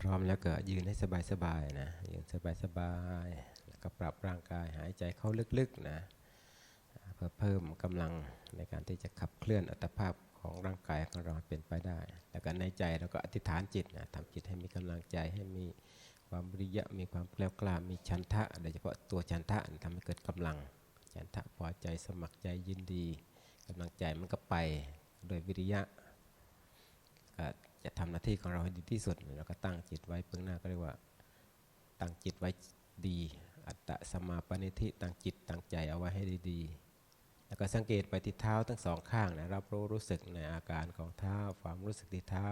พร้อมแล้วก็ยืนให้สบายๆนะยืนสบายๆแล้วก็ปรับร่างกายหายใจเข้าลึกๆนะเพื่อเพิ่มกำลังในการที่จะขับเคลื่อนอัตภาพของร่างกายของเราเป็นไปได้ แล้วก็ในใจเราก็อธิษฐานจิตนะทำจิตให้มีกำลังใจให้มีความวิริยะมีความแกล้วกล้ามีชันทะโดยเฉพาะตัวชันทะทำให้เกิดกำลังชันทะพอใจสมัครใจยินดีกำลังใจมันก็ไปโดยวิริยะ จะทำหน้าที่ของเราให้ดีที่สุดเราก็ตั้งจิตไว้เบื้องหน้าก็เรียกว่า ตั้งจิตไว้ดี อัตตะสมาปณิธิตั้งจิตตั้งใจเอาไว้ให้ดีๆ แล้วก็สังเกตไปที่เท้าทั้งสองข้างนะรับรู้รู้สึกในอาการของเท้าความรู้สึกที่เท้า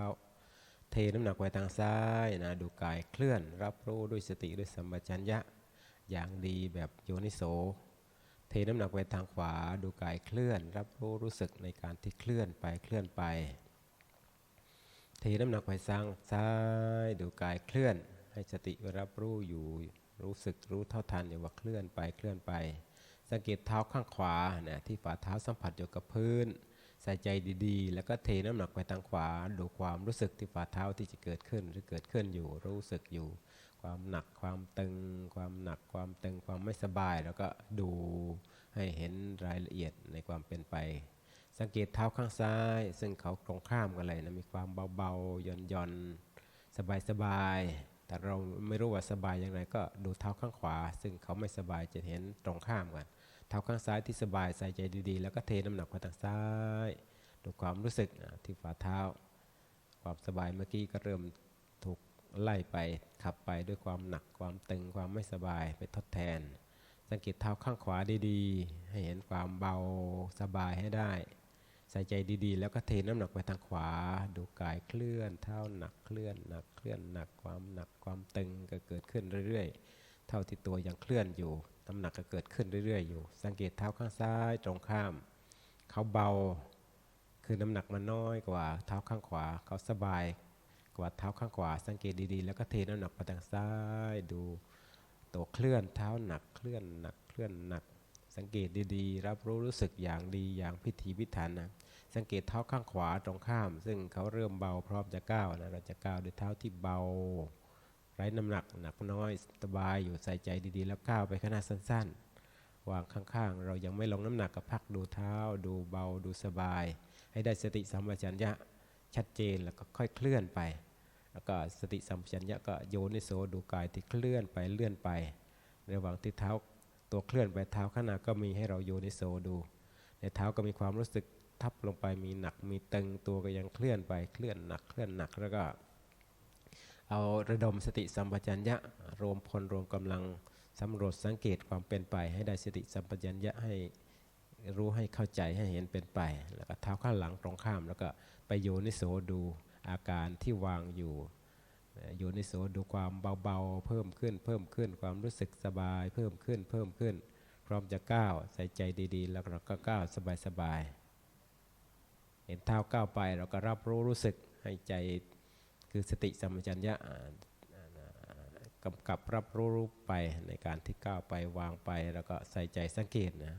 เทน้ำหนักไปทางซ้ายนะดูกายเคลื่อน รับรู้ด้วยสติด้วยสัมปชัญญะอย่างดีแบบโยนิโสเทน้ำหนักไปทางขวาดูกายเคลื่อน รับรู้รู้สึกในการที่เคลื่อนไปเคลื่อนไป เทน้ำหนักไปทางซ้ายดูกายเคลื่อน ให้สติรับรู้อยู่รู้สึกรู้เท่าทันอยู่ว่าเคลื่อนไปเคลื่อนไป สังเกตเท้าข้างขวานะที่ฝ่าเท้าสัมผัสอยู่กับพื้น ใส่ใจดีๆ แล้วก็เทน้ำหนักไปทางขวา ดูความรู้สึกที่ฝ่าเท้าที่จะเกิดขึ้นหรือเกิดขึ้นอยู่รู้สึกอยู่ ความหนักความตึง ความหนักความตึงความไม่สบาย แล้วก็ดูให้เห็นรายละเอียดในความเป็นไป สังเกตเท้าข้างซ้าย ซึ่งเขาตรงข้ามกันเลยนะมีความเบาๆหย่อนๆสบายๆแต่เราไม่รู้ว่าสบายอย่างไรก็ดูเท้าข้างขวา ซึ่งเขาไม่สบายจะเห็นตรงข้ามกันเท้าข้างซ้ายที่สบายใส่ใจดีๆ แล้วก็เทน้ำหนักไปทางซ้าย ดูความรู้สึกที่ฝ่าเท้า ความสบายเมื่อกี้ก็เริ่มถูกไล่ไปขับไปด้วยความหนักความตึงความไม่สบายไปทดแทน สังเกตเท้าข้างขวาดีๆ ให้เห็นความเบาสบายให้ได้ ใส่ใจดีๆ แล้วก็เทน้ำหนักไปทางขวา ดูกายเคลื่อนเท้าหนักเคลื่อนหนักเคลื่อนหนักความหนักความตึงก็เกิดขึ้นเรื่อยๆ เท่าที่ตัวยังเคลื่อนอยู่น้ำหนักก็เกิดขึ้นเรื่อยๆ อยู่ สังเกตเท้าข้างซ้ายตรงข้าม เขาเบาคือน้ำหนักมันน้อยกว่าเท้าข้างขวาเขาสบายกว่าเท้าข้างขวา สังเกตดีๆ แล้วก็เทน้ำหนักไปทางซ้ายดูตัวเคลื่อนเท้าหนักเคลื่อนหนักเคลื่อนหนัก สังเกตดีๆ รับรู้รู้สึกอย่างดีอย่างพิถีพิถันนะ สังเกตเท้าข้างขวาตรงข้าม ซึ่งเขาเริ่มเบาพร้อมจะก้าวนะเราจะก้าวด้วยเท้าที่เบา ไร้น้ำหนักหนักน้อยสบายอยู่ใส่ใจดีๆ แล้วก้าวไปขนาดสั้นๆ วางข้างๆ เรายังไม่ลงน้ำหนักก็พักดูเท้า ดูเบาดูสบาย ให้ได้สติสัมปชัญญะชัดเจนแล้วก็ค่อยเคลื่อนไป แล้วก็สติสัมปชัญญะก็โยนิโสดูกายที่เคลื่อนไปเลื่อนไประหว่างที่เท้าตัวเคลื่อนไปเท้าข้างหน้าก็มีให้เราโยนิโสดู ในเท้าก็มีความรู้สึก ทับลงไปมีหนักมีตึงตัวก็ยังเคลื่อนไปเคลื่อนหนักเคลื่อนหนักแล้วก็ เอาระดมสติสัมปชัญญะรวมพลรวมกำลังสำรวจสังเกตความเป็นไป ให้ได้สติสัมปชัญญะให้รู้ให้เข้าใจให้เห็นเป็นไป แล้วก็เท้าข้างหลังตรงข้าม แล้วก็ไปโยนิโสดูอาการที่วางอยู่โยนิโสดูความเบาๆ เพิ่มขึ้น เพิ่มขึ้นความรู้สึกสบาย เพิ่มขึ้นเพิ่มขึ้น พร้อมจะก้าวใส่ใจดีๆ แล้วเราก็ก้าวสบายๆ เห็นเท้าก้าวไปเราก็รับรู้รู้สึกให้ใจคือสติสัมปชัญญะกำกับรับรู้รู้ไปในการที่ก้าวไปวางไป แล้วก็ใส่ใจสังเกตนะ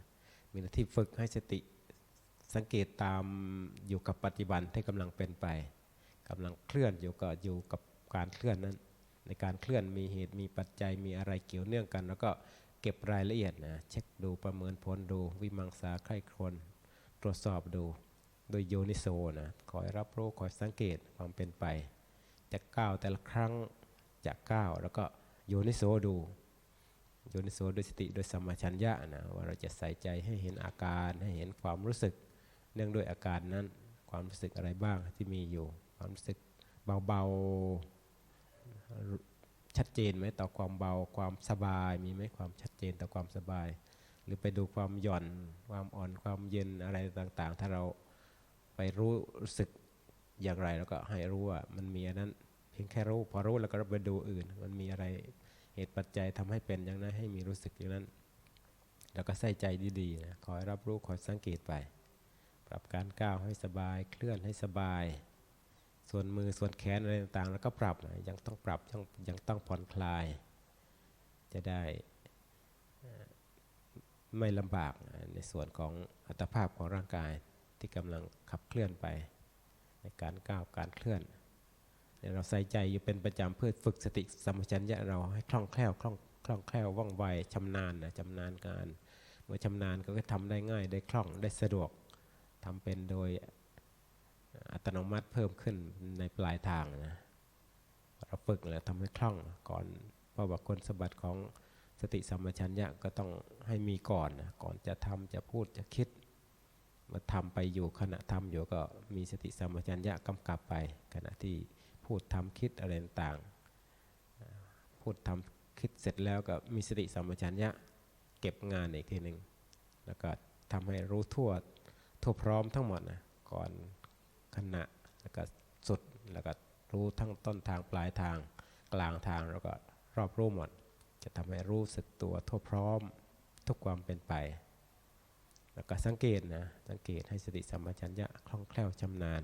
มีหน้าที่ฝึกให้สติสังเกตตามอยู่กับปัจจุบันที่กำลังเป็นไปกำลังเคลื่อนอยู่ก็อยู่กับการเคลื่อนนั้น ในการเคลื่อนมีเหตุมีปัจจัยมีอะไรเกี่ยวเนื่องกัน แล้วก็เก็บรายละเอียดนะเช็คดูประเมินผลดูวิมังสาไข้ครวนตรวจสอบดู โดยโยนิโซนะคอยรับรู้คอยสังเกตความเป็นไป จะก้าวแต่ละครั้งจะก้าวแล้วก็โยนิโซดู โยนิโซด้วยสติโดยสมชัญญะนะว่าเราจะใส่ใจให้เห็นอาการให้เห็นความรู้สึก เนื่องด้วยอาการนั้นความรู้สึกอะไรบ้างที่มีอยู่ ความรู้สึกเบาๆชัดเจนไหมต่อความเบาความสบายมีไหมความชัดเจนต่อความสบาย หรือไปดูความหย่อนความอ่อนความเย็นอะไรต่างๆ ถ้าเรา ไปรู้สึกอย่างไรแล้วก็ให้รู้ว่ามันมีอันนั้นเพียงแค่รู้พอรู้แล้วก็ไปดูอื่น มันมีอะไรเหตุปัจจัยทำให้เป็นอย่างนั้นให้มีรู้สึกอย่างนั้น แล้วก็ใส่ใจดีๆนะคอยรับรู้คอยสังเกตไป ปรับการก้าวให้สบายเคลื่อนให้สบาย ส่วนมือส่วนแขนอะไรต่างๆ แล้วก็ปรับนะยังต้องปรับยังยังต้องผ่อนคลาย จะได้ไม่ลำบากในส่วนของอัตภาพของร่างกาย ที่กำลังขับเคลื่อนไป ในการก้าวการเคลื่อนเนี่ยเราใส่ใจอยู่เป็นประจำเพื่อฝึกสติสัมปชัญญะเราให้คล่องแคล่วคล่องคล่องแคล่วว่องไวชำนาญนะชำนาญการเมื่อชำนาญก็ทำได้ง่ายได้คล่องได้สะดวกทำเป็นโดยอัตโนมัติเพิ่มขึ้นในปลายทางนะเราฝึกแล้วทำให้คล่องก่อนเพราะว่าคนสมบัติของสติสัมปชัญญะก็ต้องให้มีก่อนนะก่อนจะทำจะพูดจะคิด มื่อทำไปอยู่ขณะทำอยู่ก็มีสติสัมปชัญญะกำกับไป ขณะที่พูดทำคิดอะไรต่างพูดทำคิดเสร็จแล้วก็มีสติสัมปชัญญะเก็บงานอีกทีหนึ่งแล้วก็ทำให้รู้ทั่วทั่วพร้อมทั้งหมดนะก่อนขณะแล้วก็สุดแล้วก็รู้ทั้งต้นทางปลายทางกลางทางแล้วก็รอบรู้หมด จะทำให้รู้สึกตัวทั่วพร้อมทุกความเป็นไป แล้วก็สังเกตนะ สังเกตให้สติสัมปชัญญะคล่องแคล่วชำนาญ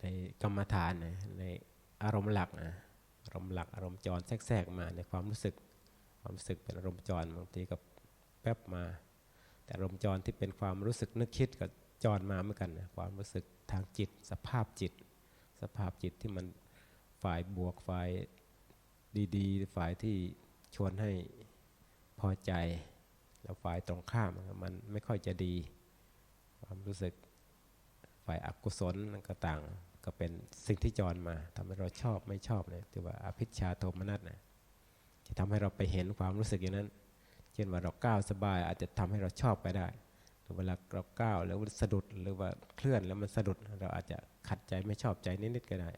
ในกรรมฐานนะในอารมณ์หลักนะอารมณ์หลักอารมณ์จรแทรกมาในความรู้สึก ความรู้สึกเป็นอารมณ์จรบางทีก็แป๊บมา แต่อารมณ์จรที่เป็นความรู้สึกนึกคิดกับจรมาเหมือนกันนะความรู้สึกทางจิต สภาพจิต สภาพจิตที่มันฝ่ายบวกฝ่ายดีๆ ฝ่ายที่ชวนให้พอใจ แล้วฝ่ายตรงข้ามมันไม่ค่อยจะดี ความรู้สึกฝ่ายอกุศลนั่นก็ต่างก็เป็นสิ่งที่จรมาทำให้เราชอบไม่ชอบเนี่ยที่ว่าอภิชาโทมนัสนะจะทำให้เราไปเห็นความรู้สึกอย่างนั้น เช่นว่าเราก้าวสบายอาจจะทำให้เราชอบไปได้ หรือเวลาเราก้าวแล้วสะดุดหรือว่าเคลื่อนแล้วมันสะดุดเราอาจจะขัดใจไม่ชอบใจนิดๆก็ได้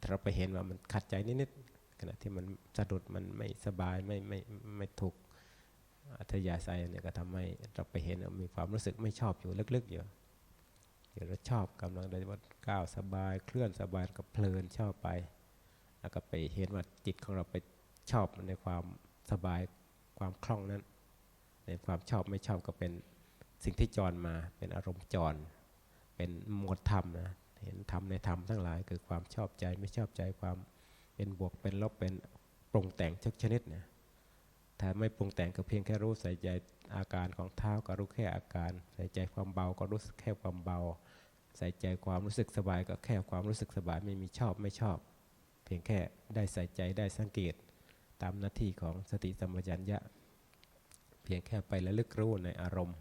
ถ้าเราไปเห็นว่ามันขัดใจนิดๆขณะที่มันสะดุดมันไม่สบายไม่ไม่ไม่ถูก อัธยาศัยเนี่ยก็ทำให้เราไปเห็นมีความรู้สึกไม่ชอบอยู่ลึกๆอยู่เดี๋ยวเราชอบกำลังได้ว่าก้าวสบาย เคลื่อนสบายก็เพลินชอบไป แล้วก็ไปเห็นว่าจิตของเราไปชอบในความสบายความคล่องนั้น ในความชอบไม่ชอบก็เป็นสิ่งที่จรมาเป็นอารมณ์จร เป็นหมวดธรรมนะเห็นธรรมในธรรมทั้งหลายคือความชอบใจไม่ชอบใจความเป็นบวกเป็นลบเป็นปรุงแต่งทุกชนิดเนะ ถ้าไม่ปรุงแต่งก็เพียงแค่รู้ใส่ใจอาการของเท้าก็รู้แค่อาการ ใส่ใจความเบาก็รู้สึกแค่ความเบา ใส่ใจความรู้สึกสบายก็แค่ความรู้สึกสบายไม่มีชอบไม่ชอบ เพียงแค่ได้ใส่ใจได้สังเกต ตามหน้าที่ของสติสัมปชัญญะ เพียงแค่ไประลึกรู้ในอารมณ์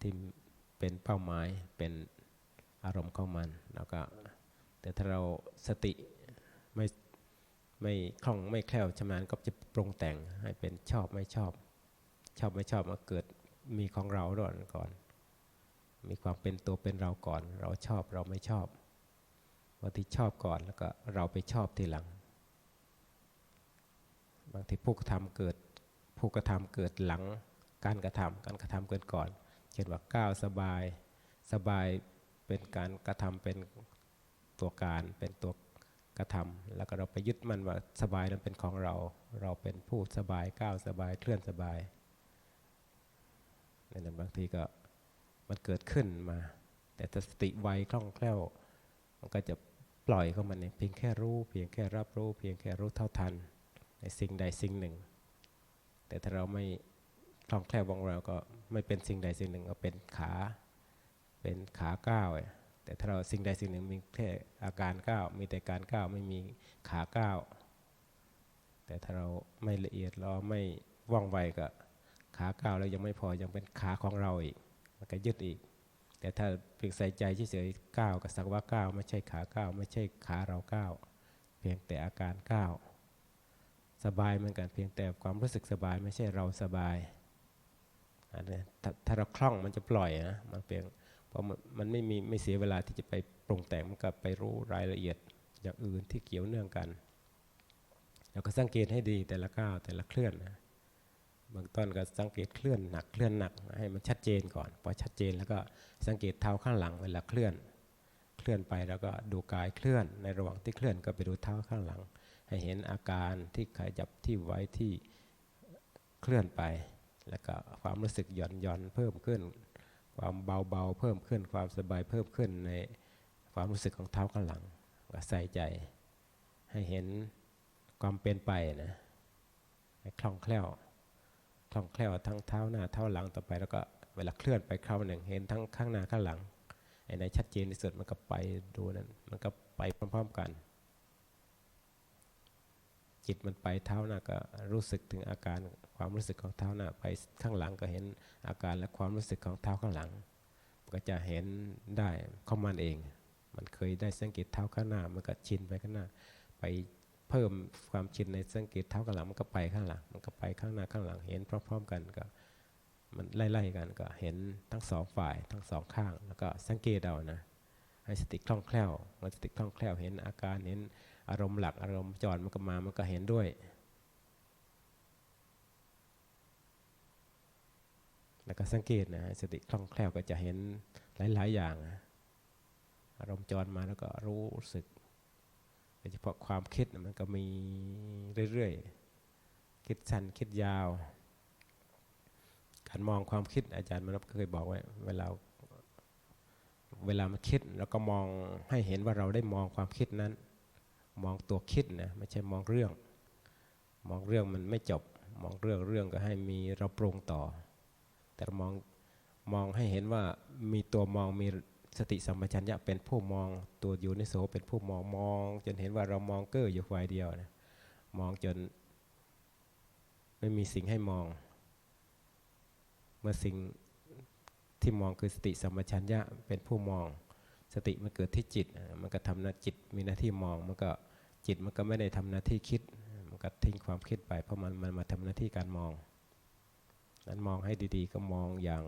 ที่เป็นเป้าหมายเป็นอารมณ์ของมัน แล้วก็แต่ถ้าเราสติไม่ ไม่คล่องไม่แคล่วชำนาญก็จะปรุงแต่งให้เป็นชอบไม่ชอบ ชอบไม่ชอบมาเกิดมีของเราด้วยก่อน มีความเป็นตัวเป็นเราก่อน เราชอบเราไม่ชอบบางทีชอบก่อนแล้วก็เราไปชอบทีหลัง บางทีผู้กระทำเกิดผู้กระทำเกิดหลังการกระทำการกระทำเกิดก่อนเช่นว่าก้าวสบายสบายเป็นการกระทำเป็นตัวการเป็นตัว กระทำแล้วก็เราไปยึดมันว่าสบายนั้นเป็นของเรา เราเป็นผู้สบายก้าวสบายเคลื่อนสบายนั่นบางทีก็มันเกิดขึ้นมา แต่สติไวคล่องแคล่ว มันก็จะปล่อยเข้ามาเนี่ยเพียงแค่รู้ เพียงแค่รับรู้ เพียงแค่รู้เท่าทัน ในสิ่งใดสิ่งหนึ่ง แต่ถ้าเราไม่คล่องแคล่ววองเราก็ไม่เป็นสิ่งใดสิ่งหนึ่งก็เป็นขา เป็นขาก้าว แต่ถ้าเราสิ่งใดสิ่งหนึ่งมีแค่อาการก้าวมีแต่การก้าวไม่มีขาก้าวแต่ถ้าเราไม่ละเอียดเราไม่ว่องไวก็ขาก้าวแล้วยังไม่พอยังเป็นขาของเราอีกมันก็ยึดอีก แต่ถ้าเพียงใส่ใจเฉยๆก้าวกับสักว่าก้าวไม่ใช่ขาก้าวไม่ใช่ขาเราก้าวเพียงแต่อาการก้าวสบายเหมือนกันเพียงแต่ความรู้สึกสบายไม่ใช่เราสบายอันนี้ถ้าเราคล่องมันจะปล่อยนะมันเพียง เพราะมันไม่มีไม่เสียเวลาที่จะไปปรุงแต่งมันกับไปรู้รายละเอียดอย่างอื่นที่เกี่ยวเนื่องกันเราก็สังเกตให้ดีแต่ละก้าวแต่ละเคลื่อนนะบางต้นก็สังเกตเคลื่อนหนักเคลื่อนหนักให้มันชัดเจนก่อนพอชัดเจนแล้วก็สังเกตเท้าข้างหลังเวลาเคลื่อน เคลื่อนไปแล้วก็ดูกายเคลื่อน ในระหว่างที่เคลื่อนก็ไปดูเท้าข้างหลัง ให้เห็นอาการที่ขยับที่ไว้ที่เคลื่อนไป แล้วก็ความรู้สึกหย่อนหย่อนเพิ่มขึ้น ความเบาๆเพิ่มขึ้น ความสบายเพิ่มขึ้นในความรู้สึกของเท้าข้างหลังก็ใส่ใจ ให้เห็นความเป็นไปนะให้คล่องแคล่วคล่องแคล่วทั้งเท้าหน้าเท้าหลังต่อไปแล้วก็เวลาเคลื่อนไปคราวหนึ่งเห็นทั้งข้างหน้าข้างหลังไอ้ในชัดเจนที่สุดมันก็ไปดูนั้นมันก็ไปพร้อม ๆ กัน จิตมันไปเท้าหน้าก็รู้สึกถึงอาการความรู้สึกของเท้าหน้าไปข้างหลังก็เห็นอาการและความรู้สึกของเท้าข้างหลัง ก็จะเห็นได้ข้อมันเอง มันเคยได้สังเกตเท้าข้างหน้ามันก็ชินไปข้างหน้า ไปเพิ่มความชินในสังเกตเท้าข้างหลังมันก็ไปข้างหลัง มันก็ไปข้างหน้าข้างหลัง เห็นพร้อมๆกันก็มันไล่ๆกันก็เห็นทั้งสองฝ่ายทั้งสองข้าง แล้วก็สังเกตเอานะให้สติคล่องแคล่วมันสติคล่องแคล่วเห็นอาการเห็น อารมณ์หลักอารมณ์จรมันก็มามันก็เห็นด้วย แล้วก็สังเกตนะสติคล่องแคล่วก็จะเห็นหลาย ๆ อย่าง อารมณ์จรมาแล้วก็รู้สึกโดยเฉพาะความคิดมันก็มีเรื่อย ๆ คิดสั้นคิดยาว การมองความคิดอาจารย์มนับเคยบอกไว้เวลาเวลามันคิดเราก็มองให้เห็นว่าเราได้มองความคิดนั้น มองตัวคิดนะไม่ใช่มองเรื่อง มองเรื่องมันไม่จบ มองเรื่องเรื่องก็ให้มีเราปรุงต่อ แต่มองมองให้เห็นว่ามีตัวมองมีสติสัมปชัญญะเป็นผู้มองตัวอยู่ในโสเป็นผู้มองมอง จนเห็นว่าเรามองเก้ออยู่ฝ่ายเดียวนะมองจนไม่มีสิ่งให้มอง เมื่อสิ่งที่มองคือสติสัมปชัญญะเป็นผู้มอง สติมันเกิดที่จิต มันก็ทำหน้าจิตมีหน้าที่มอง มันก็จิตมันก็ไม่ได้ทำหน้าที่คิด มันก็ทิ้งความคิดไป เพราะมันมันมาทำหน้าที่การมอง นั้นมองให้ดีๆ ก็มองอย่าง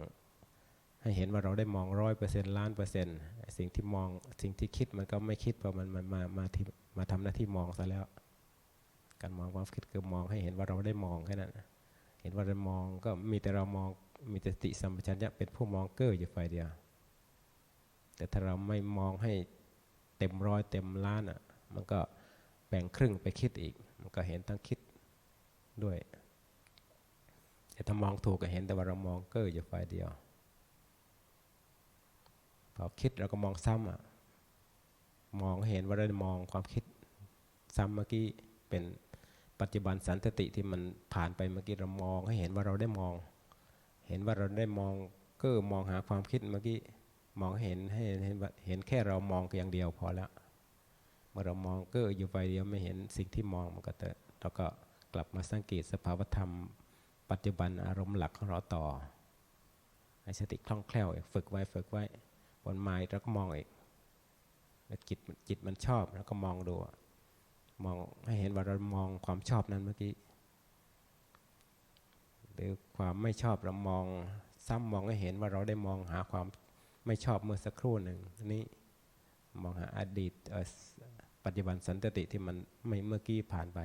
ให้เห็นว่าเราได้มองร้อยเปอร์เซ็นต์ล้านเปอร์เซ็นต์สิ่งที่มองสิ่งที่คิดมันก็ไม่คิดเพราะมันมันมามาที่มาทำหน้าที่มองซะแล้ว การมองความคิดคือมองให้เห็นว่าเราได้มองแค่นั้นเห็นว่าเรามองก็มีแต่เรามองมีแต่สติสัมปชัญญะเป็นผู้มองเก้ออยู่ฝ่ายเดียว แต่ถ้าเราไม่มองให้เต็มร้อยเต็มล้านอะ มันก็แบ่งครึ่งไปคิดอีก มันก็เห็นทั้งคิดด้วย แต่ถ้ามองถูกก็เห็นแต่ว่าเรามองเก้ออยู่ฝ่ายเดียว พอคิดเราก็มองซ้ำอะ มองเห็นว่าเรามองความคิดซ้ำเมื่อกี้เป็นปัจจุบันสันติที่มันผ่านไปเมื่อกี้เรามองให้เห็นว่าเราได้มอง เห็นว่าเราได้มองก็มองหาความคิดเมื่อกี้ มองเห็นให้เห็นเห็นแค่เรามองอย่างเดียวพอแล้วเมื่อเรามองก็อยู่ไฟเดียวไม่เห็นสิ่งที่มองมันก็แต่เราก็กลับมาสังเกตสภาวธรรม ปัจจุบันอารมณ์หลักของเราต่อให้สติคล่องแคล่วฝึกไว้ฝึกไว้บนไม้แล้วก็มองอีกจิตจิตมันชอบแล้วก็มองดู มองให้เห็นว่าเรามองความชอบนั้นเมื่อกี้หรือความไม่ชอบเรามองซ้ำมองให้เห็นว่าเราได้มองหาความ ไม่ชอบเมื่อสักครู่หนึ่งนี้มองหาอดีตปัจจุบันสันติที่มันไม่เมื่อกี้ผ่านไป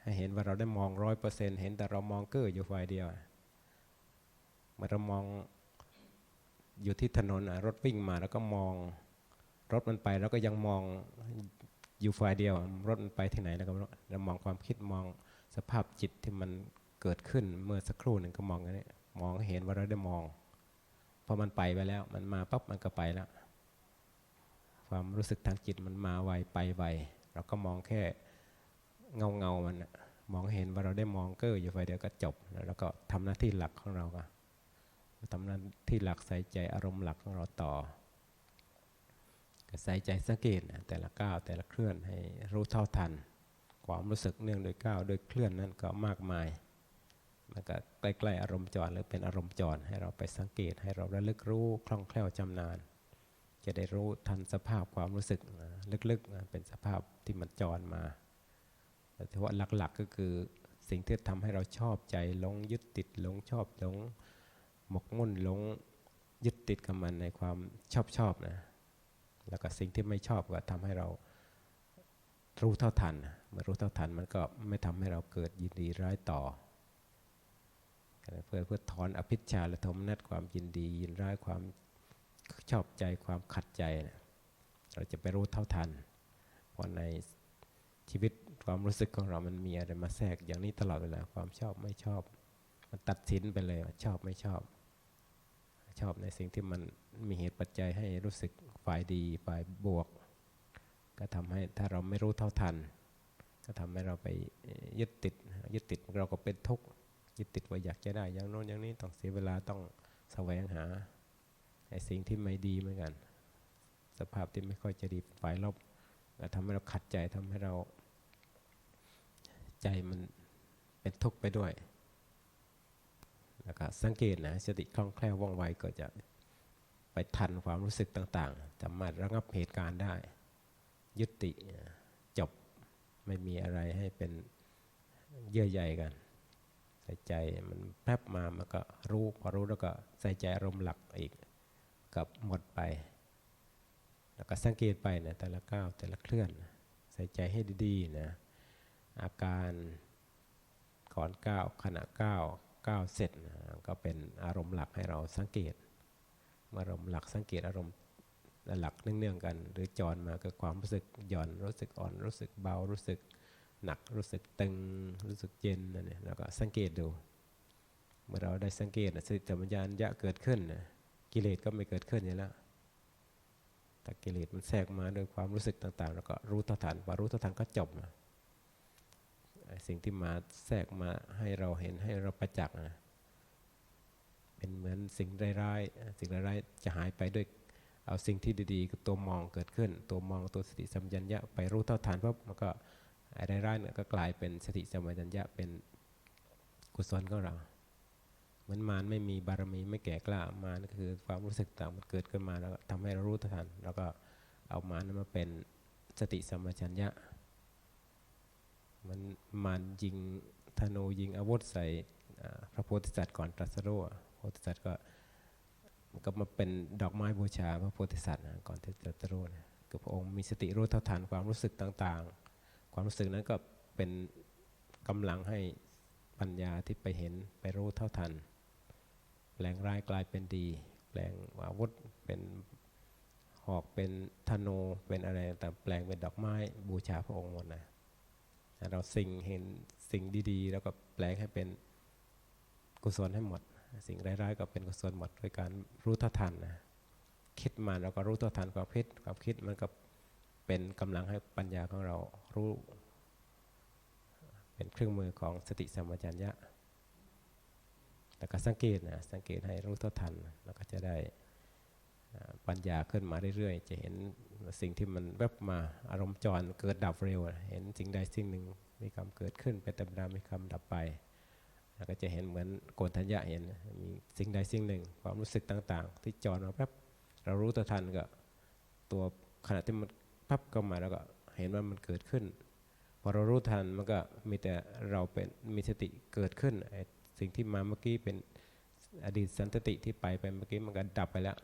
ให้เห็นว่าเราได้มองร้อยเปอร์เซ็นต์เห็นแต่เรามองเก้ออยู่ฝ่ายเดียวเมื่อเรามองอยู่ที่ถนนรถวิ่งมาแล้วก็มองรถมันไปแล้วก็ยังมองอยู่ฝ่ายเดียว รถมันไปที่ไหนแล้วก็เรามองความคิดมองสภาพจิตที่มันเกิดขึ้นเมื่อสักครู่หนึ่งก็มองอย่างนี้ มองเห็นว่าเราได้มองพอมันไปไปแล้ว มันมาปั๊บมันก็ไปแล้ว ความรู้สึกทางจิตมันมาไวไปไวเราก็มองแค่เงาเงามันมองเห็นว่าเราได้มองเกออยู่ไฟเดียวก็จบ แล้วก็ทำหน้าที่หลักของเราก็ทำหน้าที่หลักใส่ใจอารมณ์หลักของเราต่อใส่ใจสังเกตแต่ละก้าวแต่ละเคลื่อนให้รู้เท่าทัน ความรู้สึกเนื่องโดยก้าวโดยเคลื่อนนั้นก็มากมาย มันก็ใกล้ๆอารมณ์จรหรือเป็นอารมณ์จรให้เราไปสังเกตให้เราระลึกรู้คล่องแคล่วจำนาน จะได้รู้ทันสภาพความรู้สึกลึกๆเป็นสภาพที่มันจรมา แต่ว่าหลักๆก็คือสิ่งที่ทำให้เราชอบใจหลงยึดติดหลงชอบหลงหมกมุ่นหลงยึดติดกับมันในความชอบชอบนะแล้วก็สิ่งที่ไม่ชอบก็ทำให้เรารู้เท่าทันเมื่อรู้เท่าทันมันก็ไม่ทำให้เราเกิดยินดีร้ายต่อ เพื่อเพื่อถอนอภิชาและโทมนัสความยินดี ยินร้ายความชอบใจความขัดใจนะเราจะไปรู้เท่าทันเพราะในชีวิตความรู้สึกของเรามันมีอะไรมาแทรกอย่างนี้ตลอดเวลาความชอบไม่ชอบ มันตัดสินไปเลยชอบไม่ชอบ ชอบในสิ่งที่มันมีเหตุปัจจัยให้รู้สึกฝ่ายดีฝ่ายบวก ก็ทำให้ถ้าเราไม่รู้เท่าทัน ก็ทำให้เราไปยึดติดยึดติดเราก็เป็นทุกข์ ยึดติดว่าอยากจะได้อย่างโน้นอย่างนี้ต้องเสียเวลาต้องแสวงหาไอ้สิ่งที่ไม่ดีเหมือนกัน สภาพที่ไม่ค่อยจะดีฝ่ายลบทำให้เราขัดใจทำให้เราใจมันเป็นทุกข์ไปด้วยแล้วก็สังเกตนะสติคล่องแคล่วว่องไวก็จะไปทันความรู้สึกต่างๆสามารถระงับเหตุการณ์ได้ ยุติจบไม่มีอะไรให้เป็นเยื่อใยกัน ใส่ใจมันแป๊บมามันก็รู้พอรู้แล้วก็ใส่ใจอารมณ์หลักอีกกับหมดไป แล้วก็สังเกตไปนะแต่ละก้าวแต่ละเคลื่อน ใส่ใจให้ดีๆนะอาการก่อนก้าวขณะก้าวก้าวเสร็จนะก็เป็นอารมณ์หลักให้เราสังเกตเมื่ออารมณ์หลักสังเกตอารมณ์หลักเนื่องๆกัน หรือจรมาก็ความรู้สึกหย่อนรู้สึกอ่อนรู้สึกเบารู้สึก หนักรู้สึกตึงรู้สึกเย็นนั่นเนี่ยแล้วก็สังเกตดูเมื่อเราได้สังเกตสติสัมปชัญญะเกิดขึ้นกิเลสก็ไม่เกิดขึ้นอยู่แล้วแต่กิเลสมันแทรกมาด้วยความรู้สึกต่าง ๆ แล้วก็รู้เท่าทันพอรู้เท่าทันก็จบสิ่งที่มาแทรกมาให้เราเห็นให้เราประจักษ์นะเป็นเหมือนสิ่งร้ายๆสิ่งร้ายๆจะหายไปด้วยเอาสิ่งที่ดีๆตัวมองเกิดขึ้น ตัวมองตัวสติสัมปชัญญะไปรู้เท่าทันปุ๊บมันก็ ไรร้ายๆเนี่ยก็กลายเป็นสติสมัญญะเป็นกุศลของเราเหมือนมารไม่มีบารมีไม่แก่กล้ามารก็คือความรู้สึกต่างมันเกิดขึ้นมาแล้วทำให้เรารู้ทันแล้วก็เอามารนั้นมาเป็นสติสมปชัญญะ มันมารยิงธนูยิงอาวุธใส่พระโพธิสัตว์ก่อนตรัสรู้พระโพธิสัตว์ก็มันก็มาเป็นดอกไม้บูชาพระโพธิสัตว์ก่อนที่ตรัสรู้นะคือพระองค์มีสติรู้เท่าทันความรู้สึกต่างๆ ความรู้สึกนั้นก็เป็นกำลังให้ปัญญาที่ไปเห็นไปรู้เท่าทันแปลงร้ายกลายเป็นดีแปลงอาวุธเป็นหอกเป็นธนูเป็นอะไรแต่แปลงเป็นดอกไม้บูชาพระองค์หมดนะเราสิ่งเห็นสิ่งดีๆ แล้วก็แปลงให้เป็นกุศลให้หมด สิ่งร้ายๆก็เป็นกุศลหมดโดยการรู้เท่าทันนะคิดมาเราก็รู้เท่าทันความคิดความคิดมันก็ เป็นกำลังให้ปัญญาของเรารู้ เป็นเครื่องมือของสติสัมปชัญญะแล้วก็สังเกตนะสังเกตให้รู้เท่าทัน แล้วก็จะได้ปัญญาขึ้นมาเรื่อยๆ จะเห็นสิ่งที่มันแวบมาอารมณ์จรเกิดดับเร็ว เห็นสิ่งใดสิ่งหนึ่งมีคำเกิดขึ้นเป็นธรรมดามีคำดับไป แล้วก็จะเห็นเหมือนโกนทัญญะเห็นมีสิ่งใดสิ่งหนึ่ง ความรู้สึกต่างๆ ที่จรมาแป๊บเรารู้ตัวทันก็ตัวขณะที่มัน ปั๊บก็มาแล้วก็เห็นว่ามันเกิดขึ้นพอเรารู้ทันมันก็มีแต่เราเป็นมีสติเกิดขึ้นสิ่งที่มาเมื่อกี้เป็นอดีตสันตติที่ไปไปเมื่อกี้มันก็ดับไปแล้ว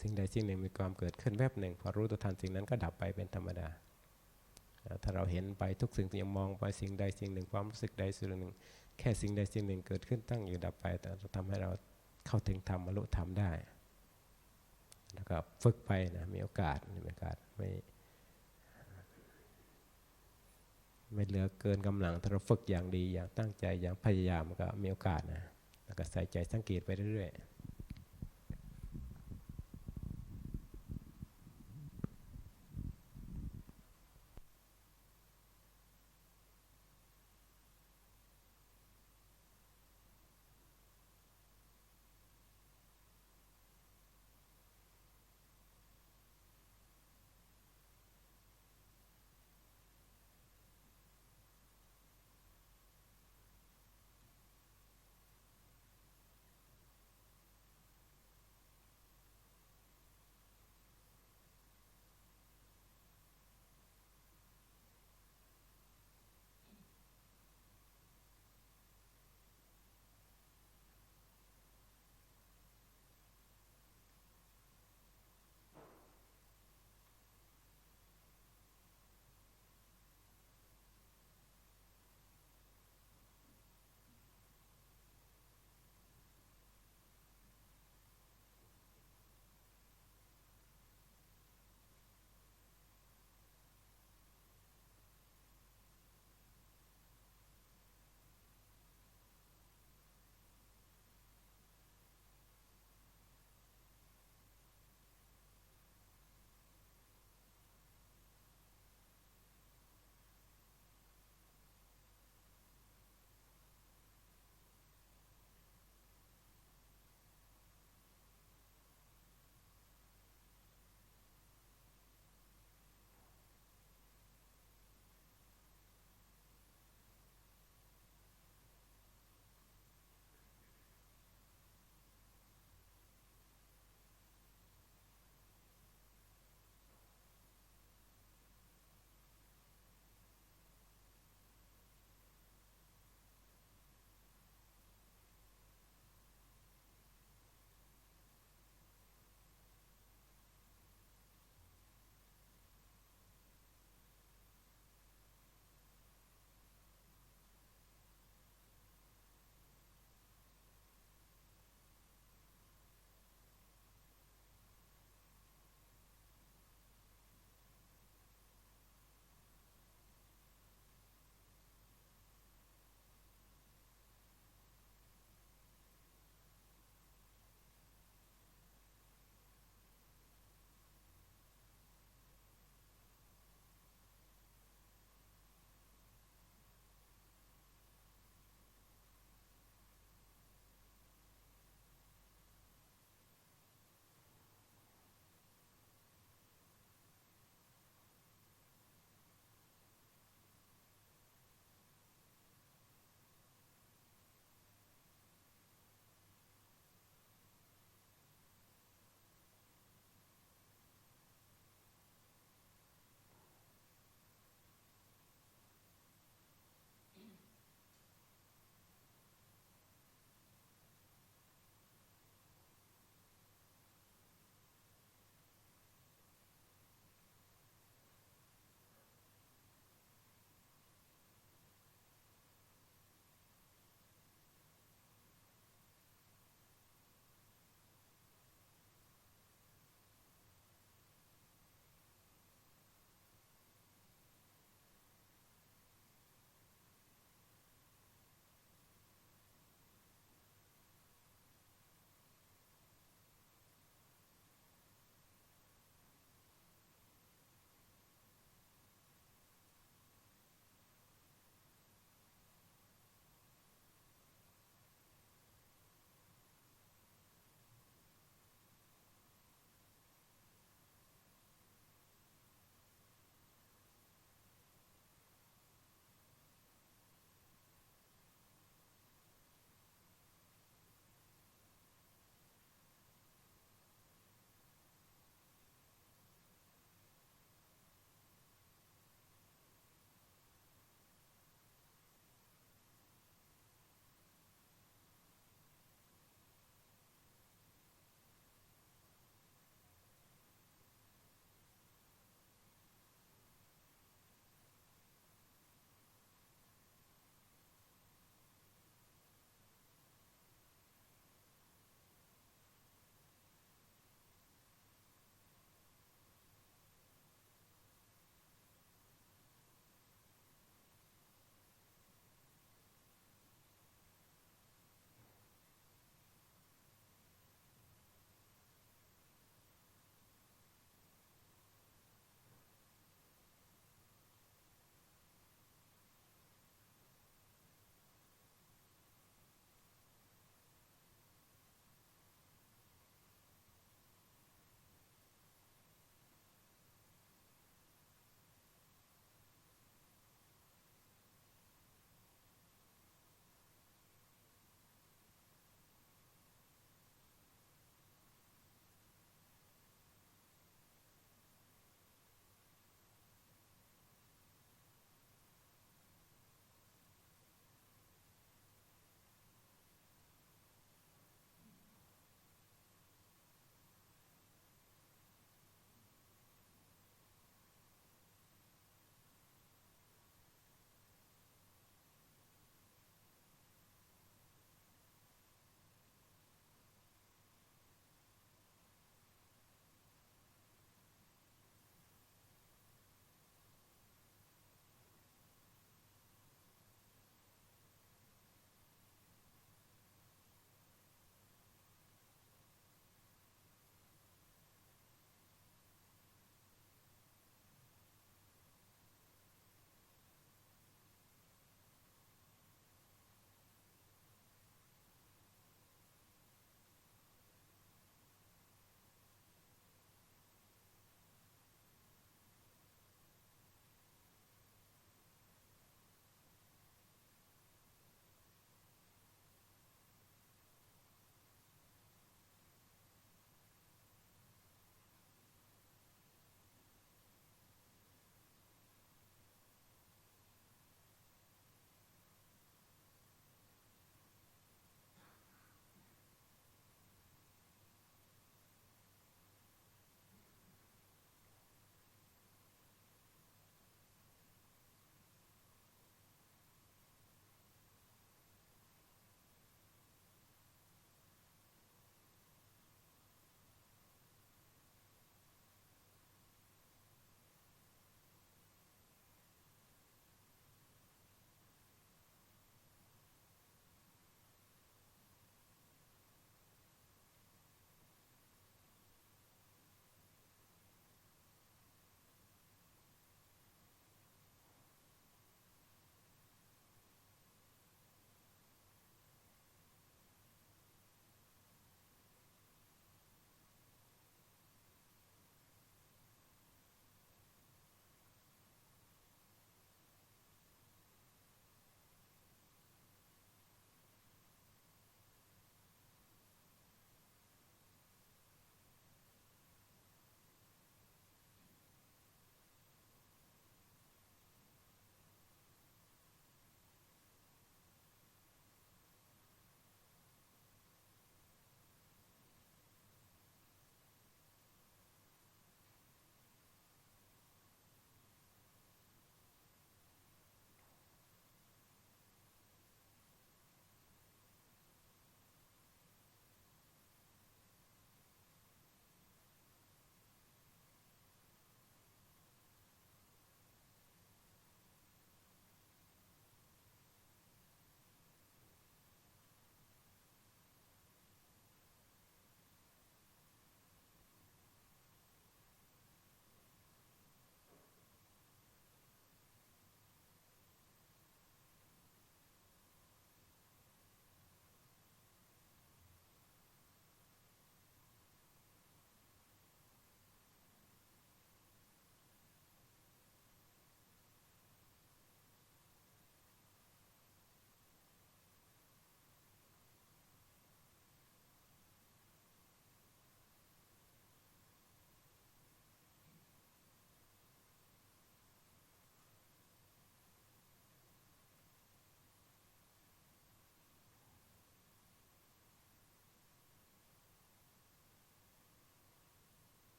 สิ่งใดสิ่งหนึ่งมีความเกิดขึ้นแวบหนึ่ง พอรู้ตัวทันสิ่งนั้นก็ดับไปเป็นธรรมดา ถ้าเราเห็นไปทุกสิ่งที่ยังมองไปสิ่งใดสิ่งหนึ่งความรู้สึกใดสิ่งหนึ่ง แค่สิ่งใดสิ่งหนึ่งเกิดขึ้นตั้งอยู่ดับไป แต่ทำให้เราเข้าถึงธรรมบรรลุธรรมได้ แล้วก็ฝึกไปนะมีโอกาสมีโอกาสไม่ไม่เหลือเกินกำลังถ้าเราฝึกอย่างดีอย่างตั้งใจอย่างพยายามก็มีโอกาสนะแล้วก็ใส่ใจสังเกตไปเรื่อยๆ